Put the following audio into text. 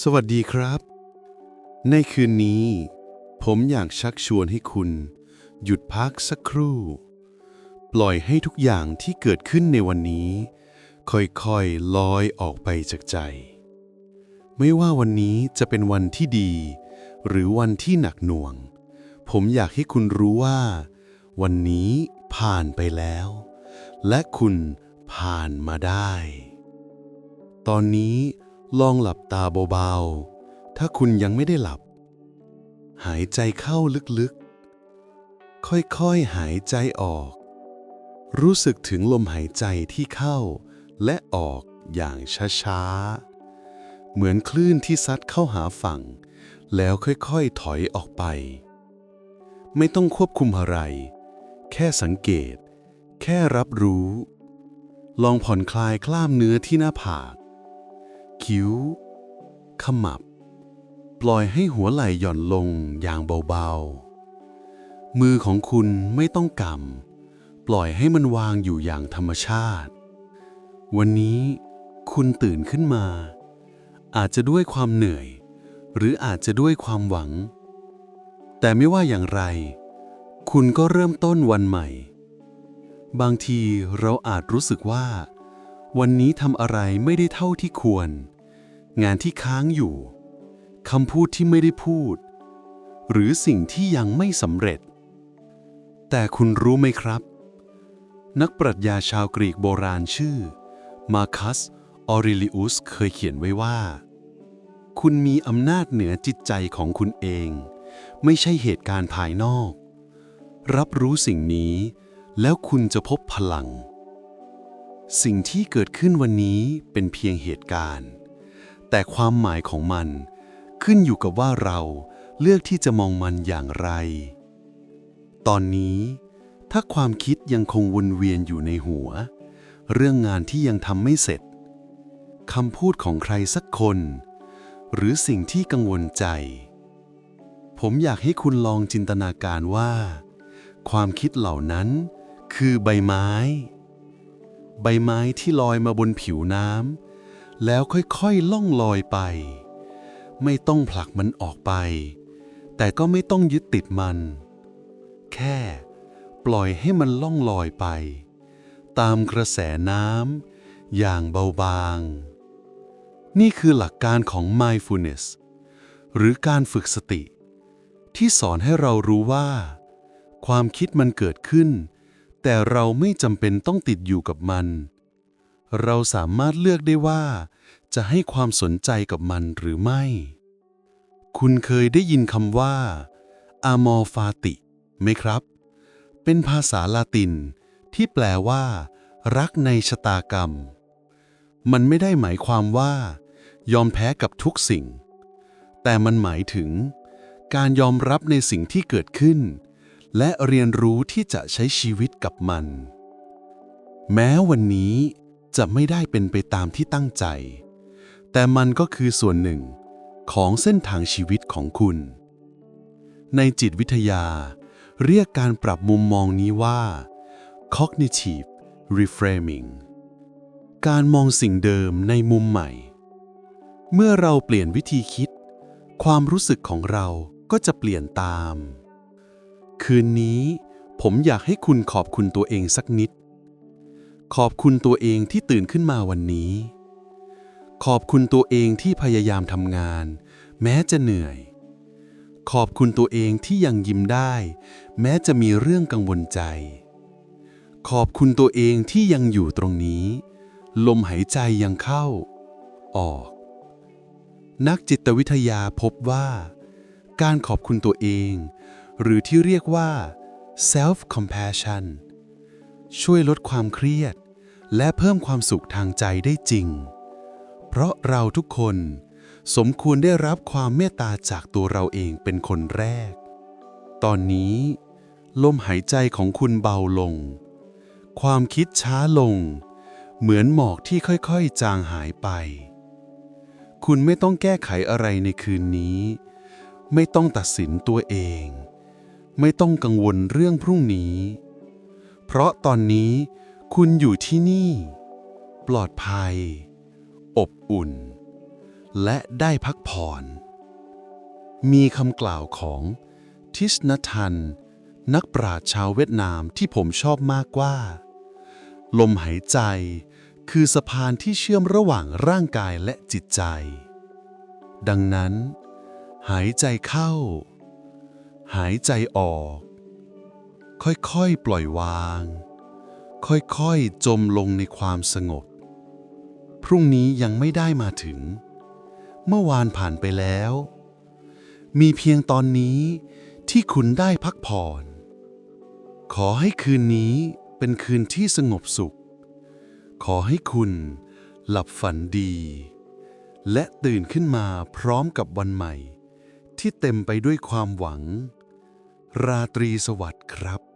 สวัสดีครับ ในคืนนี้ ผมอยากชักชวนให้คุณ หยุดพักสักครู่ ปล่อยให้ทุกอย่างที่เกิดขึ้นในวันนี้ ค่อยๆลอยออกไปจากใจ ไม่ว่าวันนี้จะเป็นวันที่ดี หรือวันที่หนักหน่วง ผมอยากให้คุณรู้ว่า วันนี้ผ่านไปแล้ว และคุณผ่านมาได้ ตอนนี้ ลองหลับตาเบาๆ ถ้าคุณยังไม่ได้หลับ หายใจเข้าลึกๆ ค่อยๆ หายใจออก รู้สึกถึงลมหายใจที่เข้า และออกอย่างช้าๆ เหมือนคลื่นที่ซัดเข้าหาฝั่ง แล้วค่อยๆ ถอยออกไป ไม่ต้องควบคุมอะไร แค่สังเกต แค่รับรู้ ลองผ่อนคลายกล้ามเนื้อที่หน้าผาก คิ้ว ขมับ ปล่อยให้หัวไหล่หย่อนลงอย่างเบาๆ มือของคุณไม่ต้องกำ ปล่อยให้มันวางอยู่อย่างธรรมชาติ วันนี้คุณตื่นขึ้นมา อาจจะด้วยความเหนื่อย หรืออาจจะด้วยความหวัง แต่ไม่ว่าอย่างไร คุณก็เริ่มต้นวันใหม่ บางทีเราอาจรู้สึกว่าวันนี้ทำอะไรไม่ได้เท่าที่ควร งานที่ค้างอยู่คำพูดที่ไม่ได้พูด หรือสิ่งที่ยังไม่สำเร็จ แต่คุณรู้ไหมครับ นักปรัชญาชาวกรีกโบราณชื่อ มาคัส ออริลิอุส เคยเขียนไว้ว่า คุณมีอำนาจเหนือจิตใจของคุณเอง ไม่ใช่เหตุการณ์ภายนอก รับรู้สิ่งนี้ แล้วคุณจะพบพลัง สิ่งที่เกิดขึ้นวันนี้เป็นเพียงเหตุการณ์ แต่ความหมายของมันขึ้นอยู่กับว่าเราเลือกที่จะมองมันอย่างไร ตอนนี้ ถ้าความคิดยังคงวนเวียนอยู่ในหัว เรื่องงานที่ยังทำไม่เสร็จคำพูดของใครสักคน หรือสิ่งที่กังวลใจ ผมอยากให้คุณลองจินตนาการว่า ความคิดเหล่านั้นคือใบไม้ ใบไม้ที่ลอยมาบนผิวน้ำ แล้วค่อยๆล่องลอยไป ไม่ต้องผลักมันออกไป แต่ก็ไม่ต้องยึดติดมัน แค่ปล่อยให้มันล่องลอยไป ตามกระแสน้ำอย่างเบาบาง นี่คือหลักการของ mindfulness หรือการฝึกสติ ที่สอนให้เรารู้ว่า ความคิดมันเกิดขึ้น แต่เราไม่จำเป็นต้องติดอยู่กับมัน เราสามารถเลือกได้ว่า จะให้ความสนใจกับมันหรือไม่ คุณเคยได้ยินคำว่า amor fati ไหมครับ เป็นภาษาลาตินที่แปลว่า รักในชะตากรรม มันไม่ได้หมายความว่า ยอมแพ้กับทุกสิ่ง แต่มันหมายถึง การยอมรับในสิ่งที่เกิดขึ้น และเรียนรู้ที่จะใช้ชีวิตกับมัน แม้วันนี้ จะไม่ได้เป็นไปตามที่ตั้งใจ แต่มันก็คือส่วนหนึ่งของเส้นทางชีวิตของคุณ ในจิตวิทยา เรียกการปรับมุมมองนี้ว่า cognitive reframing การมองสิ่งเดิมในมุมใหม่ เมื่อเราเปลี่ยนวิธีคิด ความรู้สึกของเราก็จะเปลี่ยนตาม คืนนี้ผมอยากให้คุณขอบคุณตัวเองสักนิด ขอบคุณตัวเองที่ตื่นขึ้นมาวันนี้ ขอบคุณตัวเองที่พยายามทำงาน แม้จะเหนื่อย ขอบคุณตัวเองที่ยังยิ้มได้ แม้จะมีเรื่องกังวลใจ ขอบคุณตัวเองที่ยังอยู่ตรงนี้ ลมหายใจยังเข้า ออก นักจิตวิทยาพบว่า การขอบคุณตัวเอง หรือที่เรียกว่า self compassion ช่วยลดความเครียด และเพิ่มความสุขทางใจได้จริง เพราะเราทุกคนสมควรได้รับความเมตตาจากตัวเราเองเป็นคนแรก ตอนนี้ ลมหายใจของคุณเบาลง ความคิดช้าลง เหมือนหมอกที่ค่อยๆ จางหายไป คุณไม่ต้องแก้ไขอะไรในคืนนี้ ไม่ต้องตัดสินตัวเอง ไม่ต้องกังวลเรื่องพรุ่งนี้ เพราะตอนนี้ คุณอยู่ที่นี่ ปลอดภัย อบอุ่น และได้พักผ่อน มีคำกล่าวของทิสนทัน นักปราชญ์ชาวเวียดนามที่ผมชอบมากว่า ลมหายใจคือสะพานที่เชื่อมระหว่างร่างกายและจิตใจ ดังนั้น หายใจเข้า หายใจออก ค่อยๆ ปล่อยวาง ค่อยๆ จมลงในความสงบ พรุ่งนี้ยังไม่ได้มาถึง เมื่อวานผ่านไปแล้ว มีเพียงตอนนี้ที่คุณได้พักผ่อน ขอให้คืนนี้เป็นคืนที่สงบสุข ขอให้คุณหลับฝันดี และตื่นขึ้นมาพร้อมกับวันใหม่ ที่เต็มไปด้วยความหวัง ราตรีสวัสดิ์ครับ